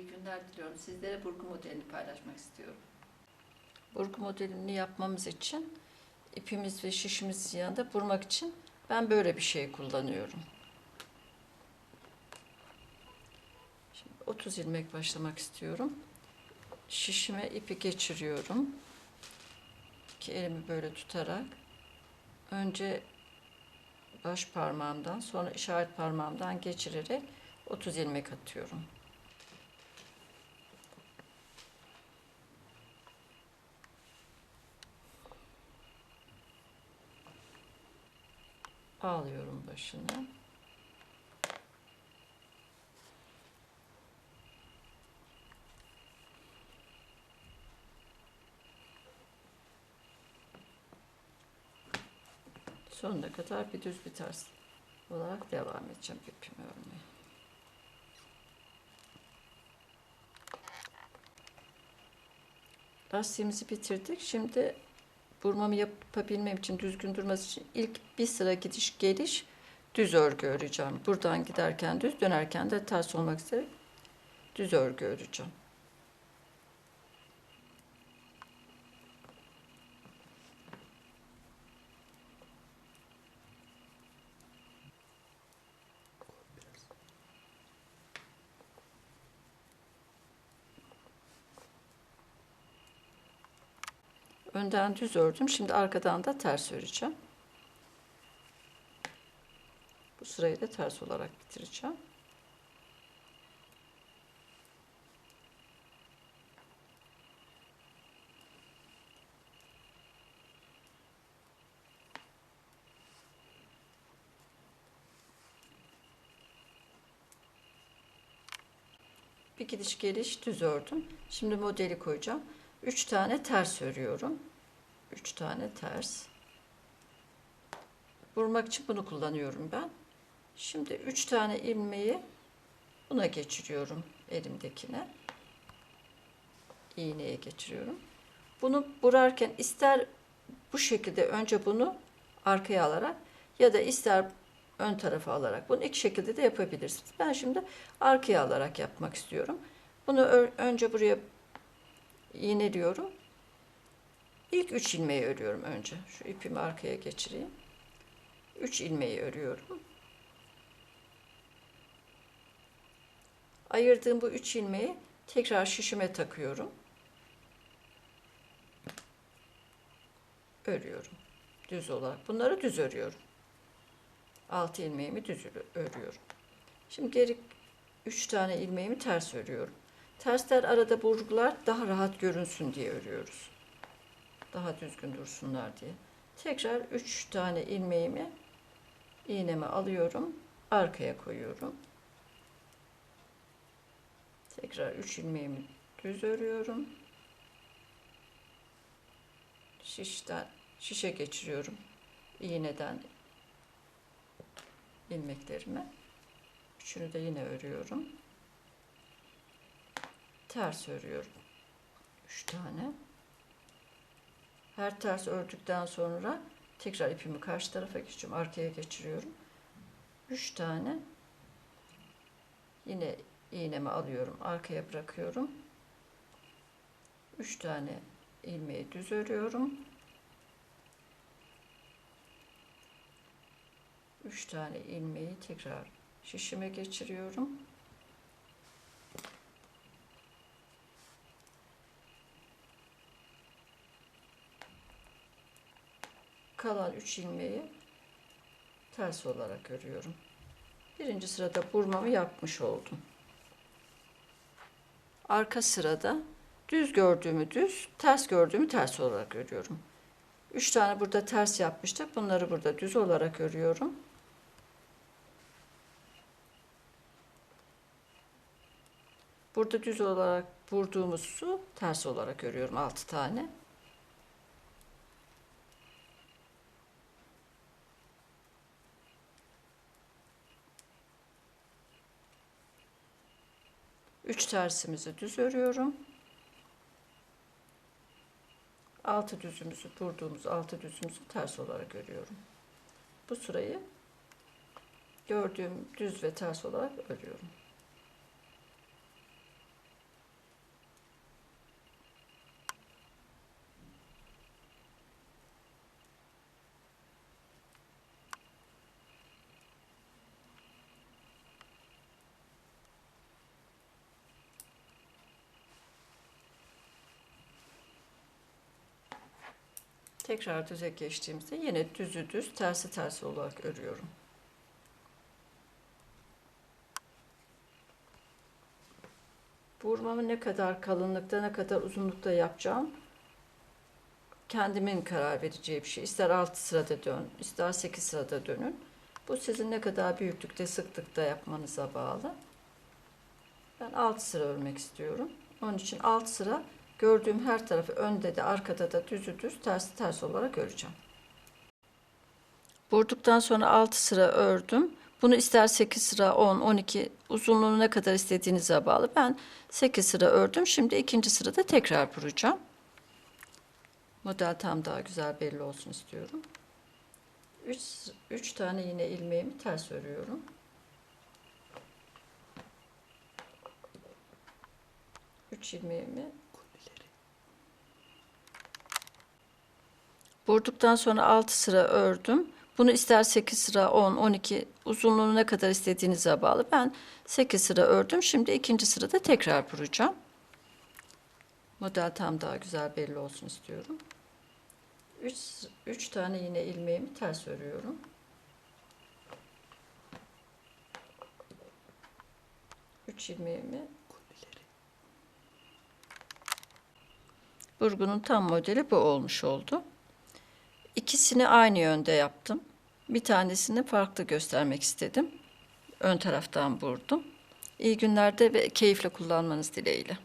iyi günler diliyorum. Sizlere burgu modelini paylaşmak istiyorum. Burgu modelini yapmamız için ipimiz ve şişimiz yanında burmak için ben böyle bir şey kullanıyorum. Şimdi 30 ilmek başlamak istiyorum. Şişime ipi geçiriyorum. İki elimi böyle tutarak önce baş parmağımdan sonra işaret parmağımdan geçirerek 30 ilmek atıyorum. Bağlıyorum başını. Sonuna kadar bir düz bir ters olarak devam edeceğim ipimi örmeye. Lastiğimizi bitirdik. Şimdi burmamı yapabilmem için, düzgün durması için ilk bir sıra gidiş geliş düz örgü öreceğim. Buradan giderken düz, dönerken de ters olmak üzere düz örgü öreceğim. Önden düz ördüm. Şimdi arkadan da ters öreceğim. Bu sırayı da ters olarak bitireceğim. Bir gidiş geliş düz ördüm. Şimdi modeli koyacağım. 3 tane ters örüyorum. 3 tane ters. Vurmak için bunu kullanıyorum ben. Şimdi 3 tane ilmeği buna geçiriyorum elimdekine. İğneye geçiriyorum. Bunu vurarken ister bu şekilde önce bunu arkaya alarak ya da ister ön tarafa alarak bunu iki şekilde de yapabilirsiniz. Ben şimdi arkaya alarak yapmak istiyorum. Bunu önce buraya iğneliyorum. İlk üç ilmeği örüyorum önce. Şu ipimi arkaya geçireyim. Üç ilmeği örüyorum. Ayırdığım bu üç ilmeği tekrar şişime takıyorum. Örüyorum. Düz olarak. Bunları düz örüyorum. Altı ilmeğimi düz örüyorum. Şimdi geri üç tane ilmeğimi ters örüyorum. Tersler arada burgular daha rahat görünsün diye örüyoruz. Daha düzgün dursunlar diye. Tekrar 3 tane ilmeğimi iğneme alıyorum. Arkaya koyuyorum. Tekrar 3 ilmeğimi düz örüyorum. Şişten şişe geçiriyorum. İğneden ilmeklerimi. Üçünü de yine örüyorum ters örüyorum. 3 tane. Her ters ördükten sonra tekrar ipimi karşı tarafa geçiyorum. Arkaya geçiriyorum. 3 tane yine iğnemi alıyorum. Arkaya bırakıyorum. 3 tane ilmeği düz örüyorum. 3 tane ilmeği tekrar şişime geçiriyorum. Kalan 3 ilmeği ters olarak örüyorum. Birinci sırada burmamı yapmış oldum. Arka sırada düz gördüğümü düz, ters gördüğümü ters olarak örüyorum. 3 tane burada ters yapmıştık. Bunları burada düz olarak örüyorum. Burada düz olarak vurduğumuz su ters olarak örüyorum 6 tane. Üç tersimizi düz örüyorum. Altı düzümüzü vurduğumuz altı düzümüzü ters olarak örüyorum. Bu sırayı gördüğüm düz ve ters olarak örüyorum. Tekrar düze geçtiğimizde yine düzü düz, tersi tersi olarak örüyorum. Vurmamı ne kadar kalınlıkta, ne kadar uzunlukta yapacağım kendimin karar vereceği bir şey. İster 6 sırada dön, ister 8 sırada dönün. Bu sizin ne kadar büyüklükte, sıklıkta yapmanıza bağlı. Ben 6 sıra örmek istiyorum. Onun için 6 sıra gördüğüm her tarafı önde de arkada da düzü düz, tersi ters olarak öreceğim. Vurduktan sonra 6 sıra ördüm. Bunu ister 8 sıra, 10, 12 uzunluğunu ne kadar istediğinize bağlı. Ben 8 sıra ördüm. Şimdi ikinci sırada tekrar vuracağım. Model tam daha güzel belli olsun istiyorum. 3 3 tane yine ilmeğimi ters örüyorum. Üç ilmeğimi Vurduktan sonra 6 sıra ördüm. Bunu ister 8 sıra, 10, 12 uzunluğunu ne kadar istediğinize bağlı. Ben 8 sıra ördüm. Şimdi ikinci sırada tekrar vuracağım. Model tam daha güzel belli olsun istiyorum. 3 3 tane yine ilmeğimi ters örüyorum. Üç ilmeğimi Burgunun tam modeli bu olmuş oldu. İkisini aynı yönde yaptım. Bir tanesini farklı göstermek istedim. Ön taraftan vurdum. İyi günlerde ve keyifle kullanmanız dileğiyle.